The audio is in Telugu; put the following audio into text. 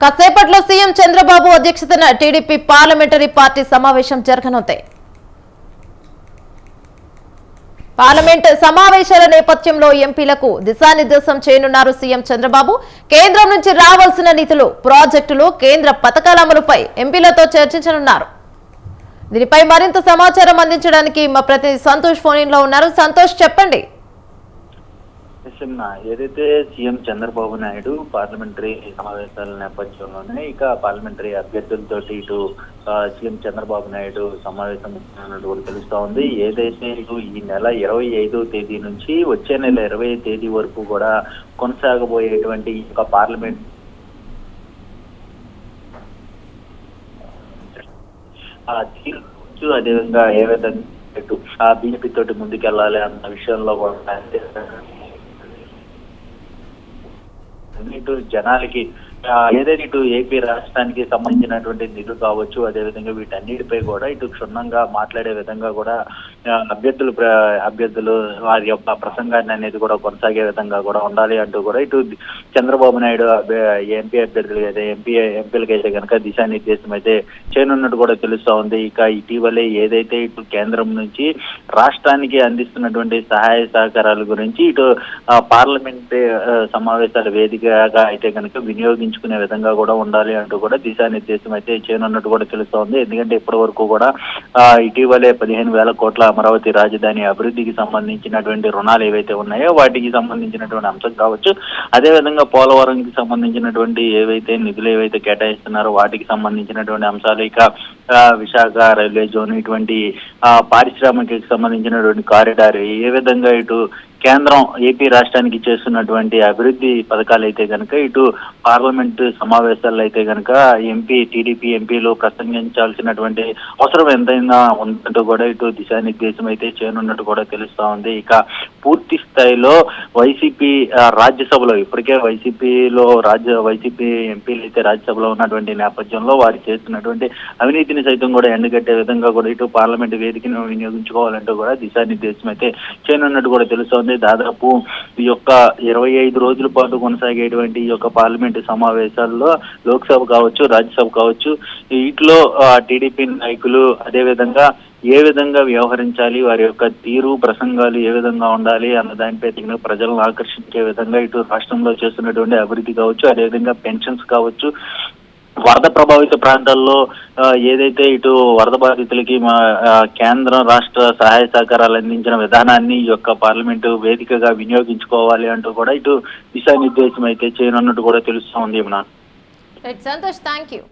కాసేపట్లో సీఎం చంద్రబాబు అధ్యక్షతన టీడీపీ పార్లమెంటరీ పార్టీ సమావేశం జరగనుంది. పార్లమెంట్ సమావేశాల నేపథ్యంలో ఎంపీలకు దిశానిర్దేశం చేయనున్నారు సీఎం చంద్రబాబు. కేంద్రం నుంచి రావాల్సిన నిధులు ప్రాజెక్టులు కేంద్ర పథకాల అమలుపై ఎంపీలతో చర్చించనున్నారు. దీనిపై మరింత సమాచారం అందించడానికి మా ప్రతినిధి సంతోష్ ఫోన్లో ఉన్నారు. సంతోష్ చెప్పండి. చిన్న ఏదైతే సీఎం చంద్రబాబు నాయుడు పార్లమెంటరీ సమావేశాల నేపథ్యంలోనే ఇక పార్లమెంటరీ అభ్యర్థులతో ఇటు సీఎం చంద్రబాబు నాయుడు సమావేశం కూడా తెలుస్తా ఉంది. ఏదైతే ఇటు ఈ నెల ఇరవై ఐదో తేదీ నుంచి వచ్చే నెల ఇరవై తేదీ వరకు కూడా కొనసాగబోయేటువంటి ఈ యొక్క పార్లమెంట్ ఆ తీరు అదేవిధంగా ఏ విధంగా ఇటు ఆ బీజేపీ తోటి ముందుకెళ్ళాలి అన్న విషయంలో కూడా जनल की ఏదైతే ఇటు ఏపీ రాష్ట్రానికి సంబంధించినటువంటి నిధులు కావచ్చు అదేవిధంగా వీటన్నిటిపై కూడా ఇటు క్షుణ్ణంగా మాట్లాడే విధంగా కూడా అభ్యర్థులు అభ్యర్థులు వారి యొక్క ప్రసంగాన్ని అనేది కూడా కొనసాగే విధంగా కూడా ఉండాలి అంటూ కూడా ఇటు చంద్రబాబు నాయుడు ఎంపీ అభ్యర్థులు అయితే ఎంపీ ఎంపీలకు అయితే కనుక దిశానిర్దేశం అయితే చేయనున్నట్టు కూడా తెలుస్తా ఉంది. ఇక ఇటీవలే ఏదైతే ఇటు కేంద్రం నుంచి రాష్ట్రానికి అందిస్తున్నటువంటి సహాయ సహకారాల గురించి ఇటు పార్లమెంట్ సమావేశాల వేదికగా అయితే కనుక వినియోగించుకునే విధంగా కూడా ఉండాలి అంటూ కూడా దిశానిర్దేశం అయితే చేయనున్నట్టు కూడా తెలుస్తోంది. ఎందుకంటే ఇప్పటి వరకు కూడా ఆ, ఇటీవలే పదిహేను వేల కోట్ల అమరావతి రాజధాని అభివృద్ధికి సంబంధించినటువంటి రుణాలు ఏవైతే ఉన్నాయో వాటికి సంబంధించినటువంటి అంశం కావచ్చు అదేవిధంగా పోలవరంకి సంబంధించినటువంటి ఏవైతే నిధులు ఏవైతే కేటాయిస్తున్నారో వాటికి సంబంధించినటువంటి అంశాలు ఇక విశాఖ రైల్వే జోన్ ఇటువంటి ఆ, పారిశ్రామికకి సంబంధించినటువంటి కారిడార్ ఏ విధంగా ఇటు కేంద్రం ఏపీ రాష్ట్రానికి చేస్తున్నటువంటి అభివృద్ధి పథకాలు అయితే కనుక ఇటు పార్లమెంట్ సమావేశాల్లో అయితే కనుక ఎంపీ టీడీపీ ఎంపీలు ప్రసంగించాల్సినటువంటి అవసరం ఎంతైనా ఉందంటూ కూడా ఇటు దిశానిర్దేశం అయితే చేయనున్నట్టు కూడా తెలుస్తా ఉంది. ఇక పూర్తి స్థాయిలో వైసీపీ రాజ్యసభలో ఇప్పటికే వైసీపీలో రాజ్య వైసీపీ ఎంపీలు అయితే రాజ్యసభలో ఉన్నటువంటి నేపథ్యంలో వారు చేస్తున్నటువంటి అవినీతిని సైతం కూడా ఎండగట్టే విధంగా కూడా ఇటు పార్లమెంట్ వేదికను వినియోగించుకోవాలంటూ కూడా దిశానిర్దేశం అయితే చేయనున్నట్టు కూడా తెలుస్తోంది. దాదాపు ఈ యొక్క ఇరవై ఐదు రోజుల పాటు కొనసాగేటువంటి ఈ యొక్క పార్లమెంటు సమావేశాల్లో లోక్సభ కావచ్చు రాజ్యసభ కావచ్చు వీటిలో టీడీపీ నాయకులు అదేవిధంగా ఏ విధంగా వ్యవహరించాలి వారి యొక్క తీరు ప్రసంగాలు ఏ విధంగా ఉండాలి అన్న దానిపై తగిన ప్రజలను ఆకర్షించే విధంగా ఇటు రాష్ట్రంలో చేస్తున్నటువంటి అభివృద్ధి కావచ్చు అదేవిధంగా పెన్షన్స్ కావచ్చు. వరద ప్రభావిత ప్రాంతాల్లో ఏదైతే ఇటు వరద బాధితులకి మా కేంద్రం రాష్ట్ర సహాయ సహకారాలు అందించిన విధానాన్ని ఈ యొక్క పార్లమెంటు వేదికగా వినియోగించుకోవాలి అంటూ కూడా ఇటు దిశానిర్దేశం అయితే చేయనున్నట్టు కూడా తెలుస్తూ ఉంది సంతోష్ థ్యాంక్ యూ